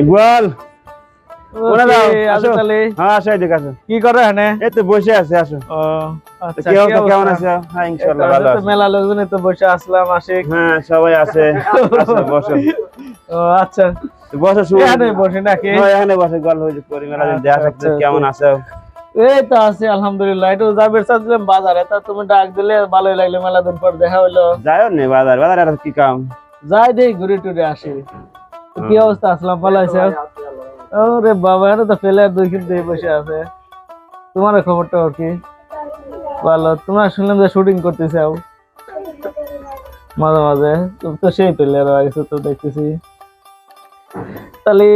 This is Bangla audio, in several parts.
ইকবাল। কোনে দাও আসো আসো। তাহলে। হ্যাঁ আসো এদিকে আসো। কি করে এখানে? এই তো বসে আছে আসো। ও আচ্ছা কি কি কেমন? আছো? হ্যাঁ এই ইনশাআল্লাহ তো ভালো আছি। মেলা লোকজনে তো বসে আসলাম আশিক হ্যাঁ সবাই আছে। আসো বসো। ও আচ্ছা। বসো শুরু এখানে বসে নাকি? হ্যাঁ এখানে বসে গল্প হয়েছে করি মেলা দিন দেখা কেমন। আছো? এই তো আছি আলহামদুলিল্লাহ। একটু বাজারে। তা তুমি ডাক দিলে ভালোই লাগল মেলা দিন পর দেখা হইল। যাও নে বাজার বাজার আর কি কাম? যাই দেই ঘুরে টুরে আসি। কি অবস্থা? আসলাম ভালো আছে ওরে বাবা এটা তো ফেলে দুই কিন্তু বসে আছে। তোমার খবরটা কি? ভালো। তোমরা শুনলাম যে শুটিং করতেছে মাঝে মাঝে। তুমি তো সেই প্লেয়ার হয়ে গেছো তো দেখতেছি। তাহলে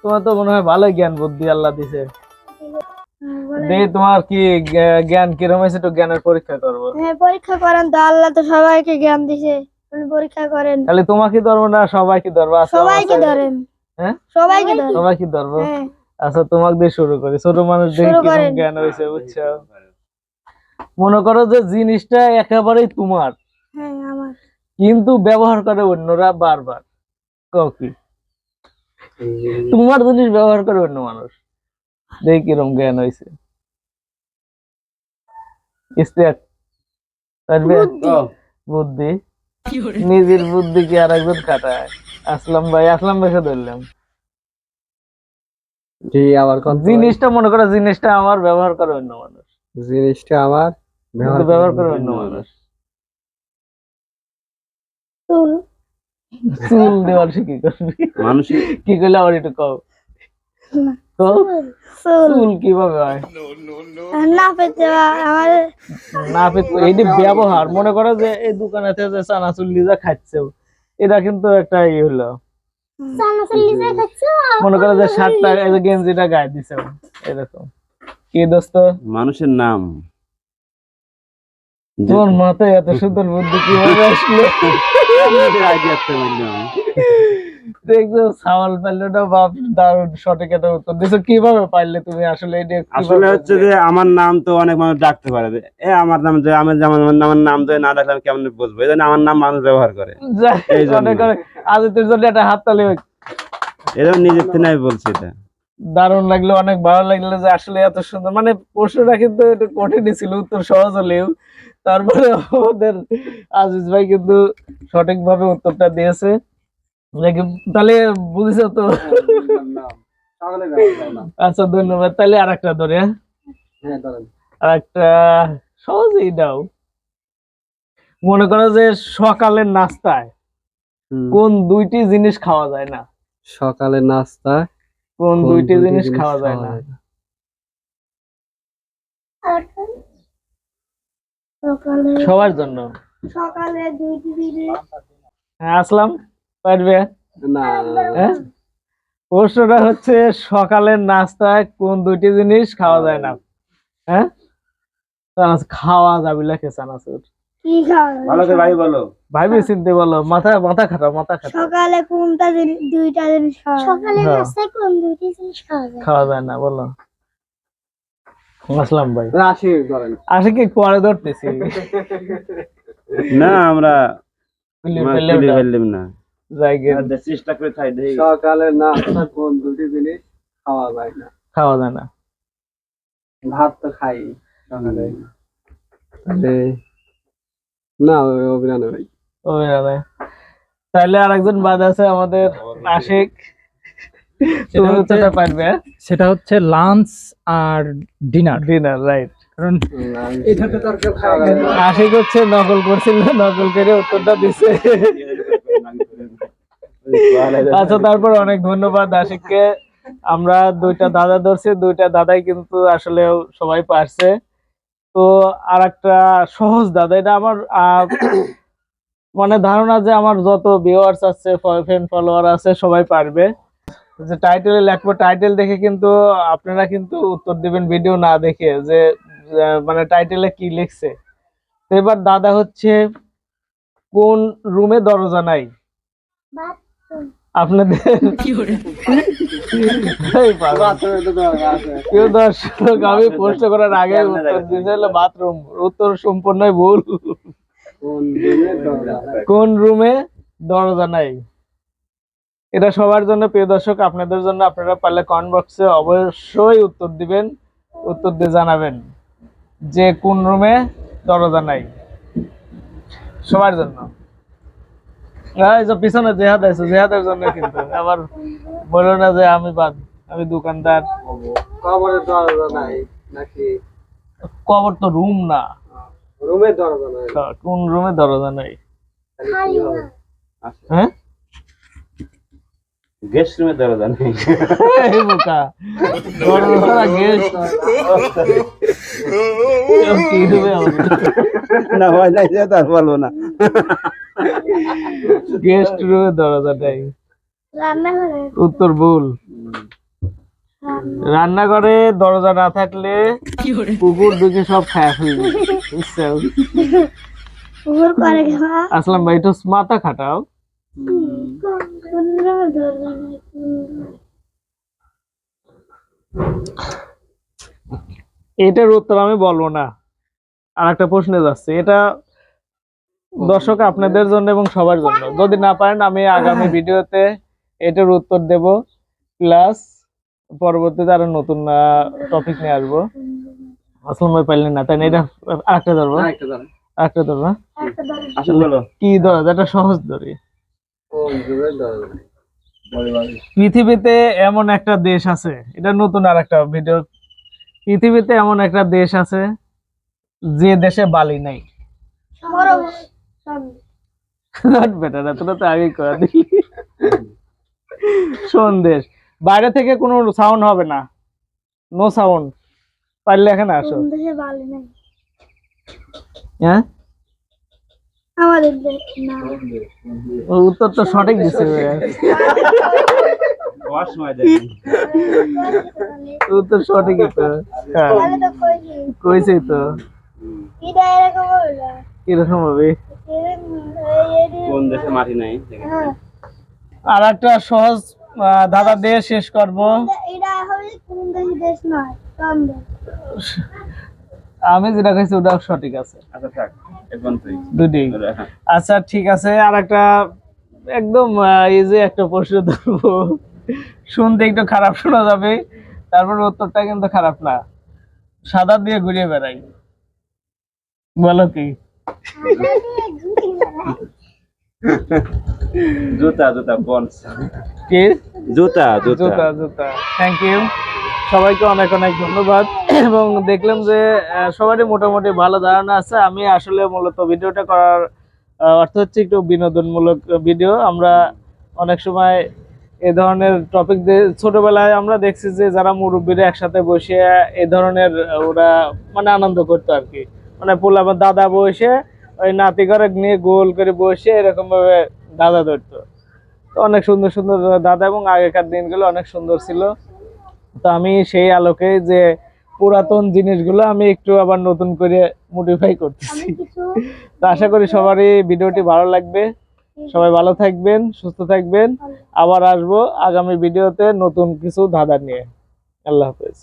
তোমার তো মনে হয় ভালো জ্ঞান বুদ্ধি আল্লাহ দিছে। দেখি তোমার কি জ্ঞান কিরম হয়েছে একটু জ্ঞানের পরীক্ষা করব। হ্যাঁ পরীক্ষা করেন তো আল্লাহ তো সবাইকে জ্ঞান দিছে। আপনি পরীক্ষা করেন। তাহলে তোমাকে ধরবো না সবাইকে ধরবো? আচ্ছা, সবাইকে আচ্ছা। ধরেন। হ্যাঁ? সবাইকে ধরেন। সবাইকে ধরবো? হ্যাঁ। আচ্ছা তোমাকে দিয়ে শুরু করি। ছোট মানুষ দেখে জ্ঞান হয়েছে বুঝছ? মনে করো যে জিনিসটা একেবারেই তোমার। হ্যাঁ কিন্তু ব্যবহার করে অন্যরা বারবার। কি? তোমার জিনিস ব্যবহার করে অন্য মানুষ। দেখি কীরকম জ্ঞান হয়েছে। বুদ্ধি। নিজের বুদ্ধি কি আর একজন কাটায় আসলাম ভাই আসলাম ভাইকে ধরলাম। জি জিনিসটা মনে করো জিনিসটা আমার ব্যবহার করে অন্য মানুষ। জিনিসটা আমার ব্যবহার করে অন্য মানুষ। চুল। দেওয়ার সে কি করবি? মানুষ কি করলে আবার একটু কও চুল চুল। কীভাবে হয়? না পেতে আমার না পেত এই যে ব্যবহার মনে করো যে এই দোকানে যে চানাচুর লিজা খাচ্ছে। এটা কিন্তু একটা ই হলো। মনে করো যে শার্টটা গেঞ্জিটা গায়ে দিছে। এরকম কি দোস্ত? মানুষের নাম। তোর মাথায় এত সুন্দর বুদ্ধি কীভাবে আসলো? দেখছ সাওয়াল পাইলে বাপ দারুণ সঠিক একটা উত্তর দিছো। কীভাবে পাইলে তুমি আসলে আসলে হচ্ছে যে আমার নাম তো অনেক মানুষ ডাকতে পারে। এ আমার নাম যে আমি যেমন আমার নাম- ধরে না ডাকলে আমি কেমন বুঝব? এই জন্য আমার নাম মানুষ ব্যবহার করে। এই জন্য। মনে করে জন্য একটা হাত তালি হোক। এই জন্য নিজের থেকে আমি বলছি এটা। দারুণ লাগল অনেক ভালো লাগল যে আসলে এত সুন্দর। মানে প্রশ্নটা কিন্তু একটু কঠিনই ছিল উত্তর সহজ হলেও। তারপরে আমাদের আজিজ ভাই কিন্তু সঠিকভাবে উত্তরটা দিয়েছে। তাহলে বুঝেছ তো? আচ্ছা ধন্যবাদ। তাহলে আর একটা ধরে হ্যাঁ? আর একটা সহজেই দাও। মনে করো যে সকালের নাস্তায় কোন দুইটি জিনিস খাওয়া যায় না? সকালে নাস্তা কোন দুইটি জিনিস খাওয়া যায় না? সকালে সবার জন্য। সকালে দুইটি দিনে হ্যাঁ আসলাম। পারবে? না হ্যাঁ? প্রশ্নটা হচ্ছে সকালের নাস্তায় কোন দুইটি জিনিস খাওয়া যায় না? হ্যাঁ? খাওয়া যাবে লেখে চানাচুর ভালো করে ভাই বলো। চিনতে বলো। মাথা মাথা খাটাও মাথা খাটাও। সকালে কোনটা দুইটা জিনিস খাওয়া সকালে হ্যাঁ। নাস্তায় কোন দুইটি জিনিস খাওয়া যায়? খাওয়া যায় না বলো। আসলাম ভাই রাশি করেন আসে কি পরে ধরতেছি। না আমরা ফেললাম না। চেষ্টা করে খাই সকালে নাস্তা কোন দুটি জিনিস খাওয়া যায় না। খাওয়া যায় না। ভাত তো খাই সকালে না। ভাই। ও তাহলে আরেকজন বাদ আছে আমাদের আশিক। পারবে হ্যাঁ? সেটা হচ্ছে লাঞ্চ আর ডিনার। Dinner right. কারণ এটাতে তো আর কেউ খাওয়া আশিক হচ্ছে নকল করছিল নকল করে উত্তরটা দিছে। আচ্ছা তারপর অনেক ধন্যবাদ আশিককে। আমরা দুইটা দাদা ধরছি দুইটা দাদাই কিন্তু আসলে সবাই পারছে। তো আর একটা সহজ দাদা এটা আমার মানে ধারণা যে আমার যত ভিউয়ার্স আছে ফ্রেন্ড ফলোয়ার আছে সবাই পারবে। যে টাইটেলে লিখব টাইটেল দেখে কিন্তু আপনারা কিন্তু উত্তর দিবেন ভিডিও না দেখে যে মানে টাইটেলে কি লিখছে। তো এবার দাদা হচ্ছে কোন রুমে দরজা নাই? আপনাদের প্রিয় দর্শক আমি প্রশ্ন করার আগে উত্তর দিয়েছিল বাথরুম। উত্তর সম্পূর্ণই ভুল। কোন রুমে দরজা নাই? এটা সবার জন্য প্রিয় দর্শক আপনাদের জন্য আপনারা পারলে কমেন্ট বক্সে অবশ্যই উত্তর দিবেন উত্তর দিয়ে জানাবেন যে কোন রুমে দরজা নাই। সবার জন্য। পিছনে জেহাদ আছে জেহাদের জন্য কিন্তু। আবার বলো না যে আমি বাদ আমি দোকানদার। কবরের দরজা নাই নাকি? কবর তো রুম না। রুমের দরজা নাই। কোন রুমে দরজা নাই? হ্যাঁ? গেস্ট রুমের দরজা নেই বোকা। দরজা গেস্ট কি রুমে হবে না ভয় লাগছে তার বলব না। গেস্ট রুমে দরজা নাই রান্না করে উত্তর ভুল। রান্নাঘরে দরজা না থাকলে কুকুর ঢুকে সব খায় ফেলবে আসলাম ভাই একটু মাথা খাটাও। এটার উত্তর আমি বলব না। আর একটা প্রশ্নে যাচ্ছে। এটা দর্শক আপনাদের জন্য এবং সবার জন্য। যদি না পারেন আমি আগামী ভিডিওতে এটার উত্তর দেব। প্লাস পরবর্তীতে আরও নতুন টপিক নিয়ে আসব। আসলাম ভাই পারলেন না। তাই না? এটা আরেকটা ধরবো। আরেকটা। ধরবো হ্যাঁ? আসলে কি ধরো? এটা সহজ ধরি। পৃথিবীতে এমন একটা দেশ আছে এটা নতুন আর একটা ভিডিও পৃথিবীতে এমন একটা দেশ আছে যে দেশে বালি নাই। বড় বেটার তোরা তো আগে করে দিলি। সন্দেশ বাইরে থেকে কোনো সাউন্ড হবে না। নো সাউন্ড পারলে এখানে আসো। দেশে বালি নেই? হ্যাঁ? আমাদের না। উত্তর তো সঠিক দিছে দেখেন উত্তর সঠিকই তো হ্যাঁ। কইছি। তো। কীরকম হবে কোন দেশে মাটি নাই? হ্যাঁ। আর একটা সহজ আহ, দাদা দিয়ে শেষ করব। এটা- এটা হবে কোন দেশ দেশ নয় কোন দেশ আমি যেটা কইছি ওটা সঠিক আছে। আচ্ছা থাক। হ্যাঁ। আচ্ছা ঠিক আছে আর একটা একদম ইজি একটা প্রশ্ন ধরবো। শুনতে একটু খারাপ শোনা যাবে তারপর উত্তরটা কিন্তু খারাপ না। সাদা দিয়ে ঘুরিয়ে বেড়াই। বলো কি? জুতা জুতা কি? জুতা জুতা। জুতা জুতা। থ্যাংক ইউ সবাইকে অনেক অনেক ধন্যবাদ। এবং দেখলাম যে সবারই মোটামুটি ভালো ধারণা আছে। আমি আসলে মূলত ভিডিওটা করার অর্থ হচ্ছে একটু বিনোদনমূলক ভিডিও। আমরা অনেক সময় এ ধরনের টপিক ছোটবেলায় আমরা দেখছি যে, যারা মুরব্বীরা একসাথে বসে এ ধরনের, ওরা মানে আনন্দ করতো আর কি। মানে পোলা দাদা বসে, ওই নাতি ঘরে নিয়ে গোল করে বসে এরকমভাবে দাদা ধরতো। তো অনেক সুন্দর সুন্দর দাদা এবং আগেকার দিনগুলো অনেক সুন্দর ছিল। তো আমি সেই আলোকে যে পুরাতন জিনিসগুলো আমি একটু আবার নতুন করে মডিফাই করতেছি। তো আশা করি সবারই ভিডিওটি ভালো লাগবে। সবাই ভালো থাকবেন সুস্থ থাকবেন। আবার আসব আগামী ভিডিওতে নতুন কিছু ধাঁধা নিয়ে। আল্লাহ হাফেজ।